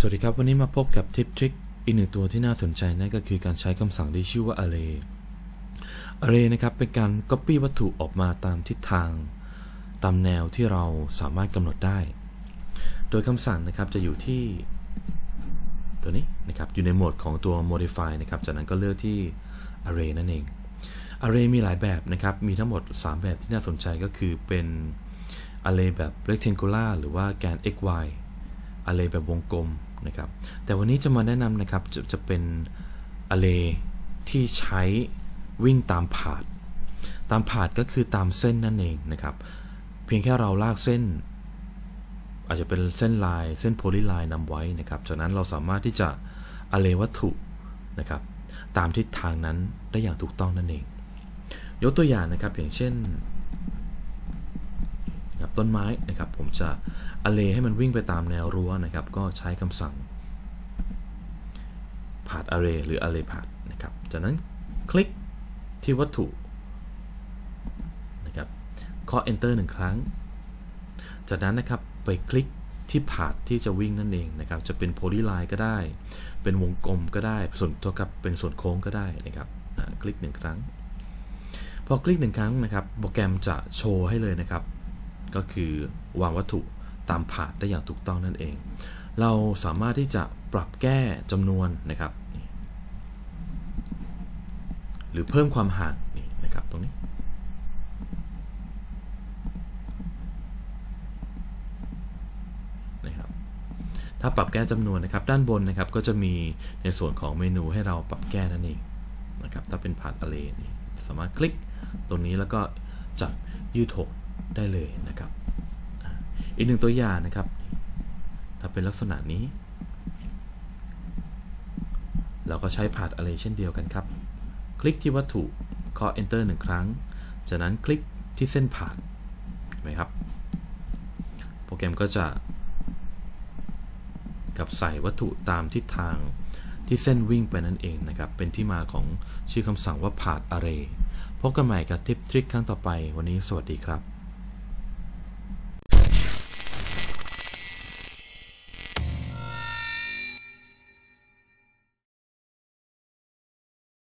สวัสดีครับ วันนี้มาพบกับทิปทริคอีกหนึ่งตัวที่น่าสนใจนั่นก็คือการใช้คำสั่งที่ชื่อว่า array array นะครับเป็นการ copy วัตถุออกมาตามทิศทาง ตามแนวที่เราสามารถกำหนดได้ โดยคำสั่งนะครับจะอยู่ที่ตัวนี้นะครับอยู่ในโหมดของตัว modify นะครับจากนั้นก็เลือกที่ array นั่นเอง array มีหลายแบบนะครับมีทั้งหมด 3 แบบที่น่าสนใจก็คือเป็น array แบบ rectangular หรือว่าแกน x y array แบบวงกลม นะครับ แต่วันนี้จะมาแนะนำนะครับ จะจะเป็น array ที่ใช้วิ่งตามผาด ตามผาดก็คือตามเส้นนั่นเองนะครับ เพียงแค่เราลากเส้น อาจจะเป็นเส้นลายเส้นโพลีไลน์นำไว้นะครับ จากนั้นเราสามารถที่จะ array วัตถุนะครับ ตามทิศทางนั้นได้อย่างถูกต้องนั่นเอง ยกตัวอย่างนะครับอย่างเช่น ต้นไม้นะครับ ผมจะ array ให้มันวิ่งไปตามแนวรั้วนะครับ ก็ใช้คำสั่ง path array หรือ array path นะครับ จากนั้นคลิกที่วัตถุนะครับเคาะ enter หนึ่งครั้ง จากนั้นนะครับไปคลิกที่ผาดที่จะวิ่งนั่นเองนะครับ จะเป็น polyline ก็ได้ เป็นวงกลมก็ได้ ส่วนเท่ากับเป็นส่วนโค้งก็ได้นะครับคลิกหนึ่งครั้งพอคลิกหนึ่งครั้งนะครับ โปรแกรมจะโชว์ให้เลยนะครับ ก็คือวางวัตถุตามผาดได้อย่างถูกต้องนั่นเอง เราสามารถที่จะปรับแก้จำนวนนะครับ หรือเพิ่มความห่างนี่นะครับตรงนี้ นะครับ ถ้าปรับแก้จำนวนนะครับ ด้านบนนะครับก็จะมีในส่วนของเมนูให้เราปรับแก้นั่นเองนะครับ ถ้าเป็นผาด array นี่สามารถคลิกตรงนี้แล้วก็จะยืดหก ได้เลยนะครับ อีกหนึ่งตัวอย่างนะครับถ้าเป็นลักษณะนี้ เราก็ใช้ผาด array เช่นเดียวกันครับ คลิกที่วัตถุเคาะ enter หนึ่งครั้ง จากนั้นคลิกที่เส้นผ่านเห็นไหมครับ โปรแกรมก็จะกับใส่วัตถุตามทิศทางที่เส้นวิ่งไปนั่นเองนะครับ เป็นที่มาของชื่อคำสั่งว่า path array พบกันใหม่กับทิปทริคครั้งต่อไป วันนี้สวัสดีครับ